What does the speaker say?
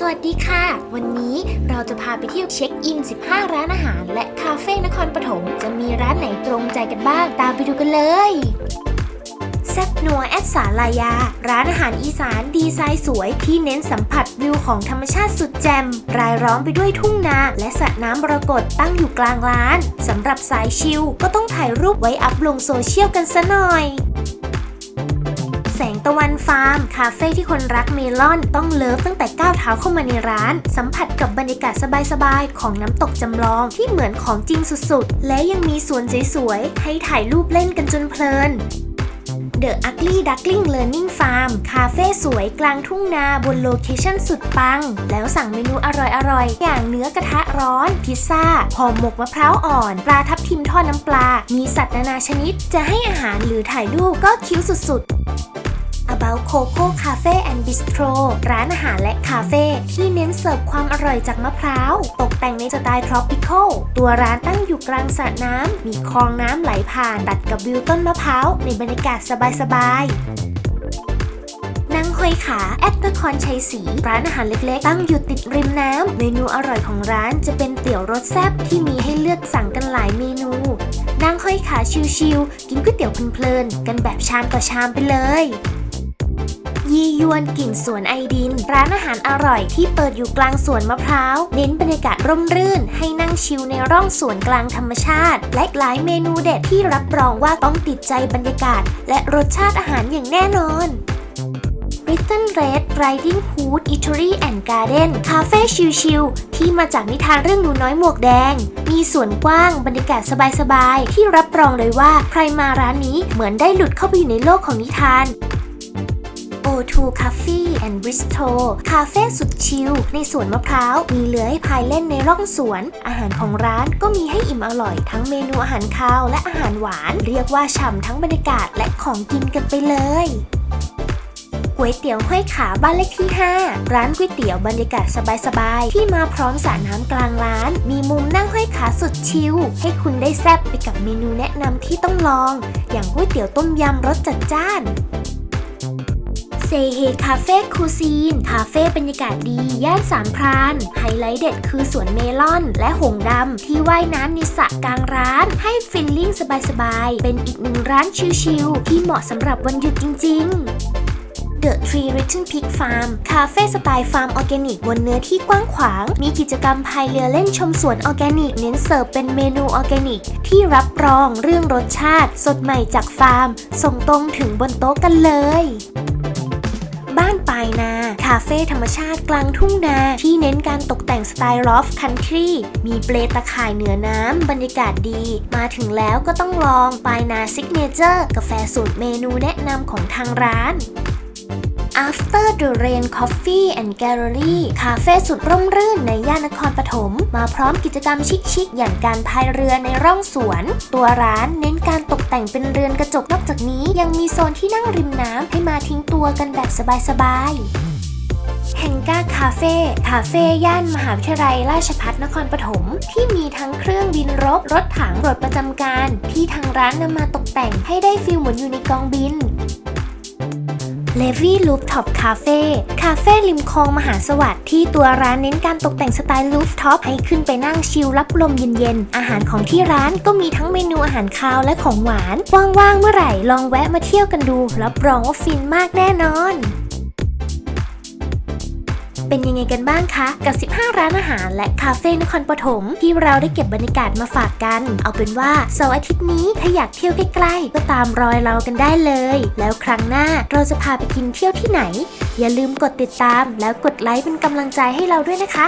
สวัสดีค่ะ วันนี้เราจะพาไปเที่ยวเช็คอิน 15 ร้านอาหาร และคาเฟ่นครปฐม จะมีร้านไหนตรงใจกันบ้าง ตามไปดูกันเลยแซ่บนัวแอดสาลายา ร้านอาหารอีสานดีไซน์สวย ที่เน้นสัมผัสวิวของธรรมชาติสุดแจ่มรายล้อมไปด้วยทุ่งนา และสระน้ำมรกตตั้งอยู่กลางร้านสำหรับสายชิลก็ต้องถ่ายรูปไว้อัพลงโซเชียลกันซะหน่อย แสงตะวันฟาร์ม คาเฟ่ที่คนรักเมลอนต้องเลิฟตั้งแต่ก้าวเท้าเข้ามาในร้าน สัมผัสกับบรรยากาศสบายๆ ของน้ำตกจำลองที่เหมือนของจริงสุดๆ และยังมีสวนสวยๆ ให้ถ่ายรูปเล่นกันจนเพลิน The Ugly Duckling Learning Farm คาเฟ่สวยกลางทุ่งนาบนโลเคชั่นสุดปัง แล้วสั่งเมนูอร่อยๆ อย่างเนื้อกระทะร้อน พิซซ่าห่อหมกมะพร้าวอ่อน ปลาทับทิมทอดน้ำปลา มีสัตว์นานาชนิด จะให้อาหารหรือถ่ายรูปก็คิ้วสุดๆ About Coco Cafe and Bistro ร้านอาหารและคาเฟ่ที่เน้นเสิร์ฟความอร่อยจากมะพร้าว ตกแต่งในสไตล์ tropical ตัวร้านตั้งอยู่กลางสระน้ำ มีคลองน้ำไหลผ่านตัดกับวิวต้นมะพร้าว ในบรรยากาศสบายๆนั่งห้อยขาแอดนครชัยศรีร้านอาหารเล็กๆ ตั้งอยู่ติดริมน้ำ เมนูอร่อยของร้านจะเป็นเตี๋ยวรสแซ่บที่มีให้เลือกสั่งกันหลายเมนูนั่งห้อยขาชิวๆกินก๋วยเตี๋ยวเพลินๆกันแบบชามต่อชามไปเลย ยียวนกลิ่นสวนไอดิน ร้านอาหารอร่อยที่เปิดอยู่กลางสวนมะพร้าว เน้นบรรยากาศร่มรื่น ให้นั่งชิลในร่องสวนกลางธรรมชาติ และหลายเมนูเด็ดที่รับรองว่าต้องติดใจบรรยากาศ และรสชาติอาหารอย่างแน่นอน b r i t a n Red Riding Hood Eatery and Garden คาเฟ่ชิลๆที่มาจากนิทานเรื่องหนูน้อยหมวกแดง มีสวนกว้างบรรยากาศสบายๆ ที่รับรองเลยว่าใครมาร้านนี้เหมือนได้หลุดเข้าไปอยู่ในโลกของนิทาน O2 Coffee and Bistro คาเฟ่สุดชิลในสวนมะพร้าว มีเลือให้พายเล่นในร่องสวน อาหารของร้านก็มีให้อิ่มอร่อย ทั้งเมนูอาหารคาวและอาหารหวาน เรียกว่าฉ่ำทั้งบรรยากาศและของกินกันไปเลยก๋วยเตี๋ยวห้อยขาบ้านเลขที่ 5 ร้านก๋วยเตี๋ยวบรรยากาศสบายๆ ที่มาพร้อมสระน้ำกลางร้าน มีมุมนั่งห้อยขาสุดชิล ให้คุณได้แซ่บไปกับเมนูแนะนำที่ต้องลอง อย่างก๋วยเตี๋ยวต้มยำรสจัดจ้าน เซเฮคาเฟ่คูซีน คาเฟ่บรรยากาศดี ย่านสามพราน ไฮไลท์เด็ดคือสวนเมลอน และหงดำ ที่ว่ายน้ำในสระกลางร้าน ให้ฟิลลิ่งสบายๆ เป็นอีกหนึ่งร้านชิลๆ ที่เหมาะสำหรับวันหยุดจริง ๆ The Tree Written Pig Farm คาเฟ่สไตล์ฟาร์มออร์แกนิกบนเนื้อที่กว้างขวาง มีกิจกรรมพายเรือเล่นชมสวนออร์แกนิก เน้นเสิร์ฟเป็นเมนูออร์แกนิก ที่รับรองเรื่องรสชาติ สดใหม่จากฟาร์ม ส่งตรงถึงบนโต๊ะกันเลย คาเฟ่ธรรมชาติกลางทุ่งนา ที่เน้นการตกแต่งสไตล์ลอฟคันทรีมีเปลตะข่ายเหนือน้ำบรรยากาศดี มาถึงแล้วก็ต้องลองปายนาซิกเนเจอร์กาแฟสูตรเมนูแนะนำของทางร้าน After the Rain Coffee and Gallery คาเฟ่สุดร่มรื่นในย่านนครปฐม มาพร้อมกิจกรรมชิคๆ อย่างการพายเรือในร่องสวน ตัวร้านเน้นการตกแต่งเป็นเรือนกระจกนอกจากนี้ ยังมีโซนที่นั่งริมน้ำให้มาทิ้งตัวกันแบบสบายๆ แฮงก้าคาเฟ่คาเฟ่ย่านมหาวิทยาลัยราชภัฏนครปฐมที่มีทั้งเครื่องบินรบ รถถังรถประจำการ ที่ทางร้านนำมาตกแต่งให้ได้ฟิลเหมือนอยู่ในกองบินเลวี่ลูฟท็อปคาเฟ่คาเฟ่ริมคลองมหาสวัสดิ์ที่ตัวร้านเน้นการตกแต่งสไตล์ลูฟท็อปให้ขึ้นไปนั่งชิลรับลมเย็นๆ อาหารของที่ร้านก็มีทั้งเมนูอาหารคาวและของหวาน ว่างๆเมื่อไหร่ลองแวะมาเที่ยวกันดู รับรองว่าฟินมากแน่นอน เป็นยังไงกันบ้างคะ กับ 15 ร้านอาหารและคาเฟ่นครปฐมที่เราได้เก็บบรรยากาศมาฝากกัน เอาเป็นว่าเสาร์อาทิตย์นี้ถ้าอยากเที่ยวใกล้ๆก็ตามรอยเรากันได้เลย แล้วครั้งหน้าเราจะพาไปกินเที่ยวที่ไหน อย่าลืมกดติดตามแล้วกดไลค์เป็นกำลังใจให้เราด้วยนะคะ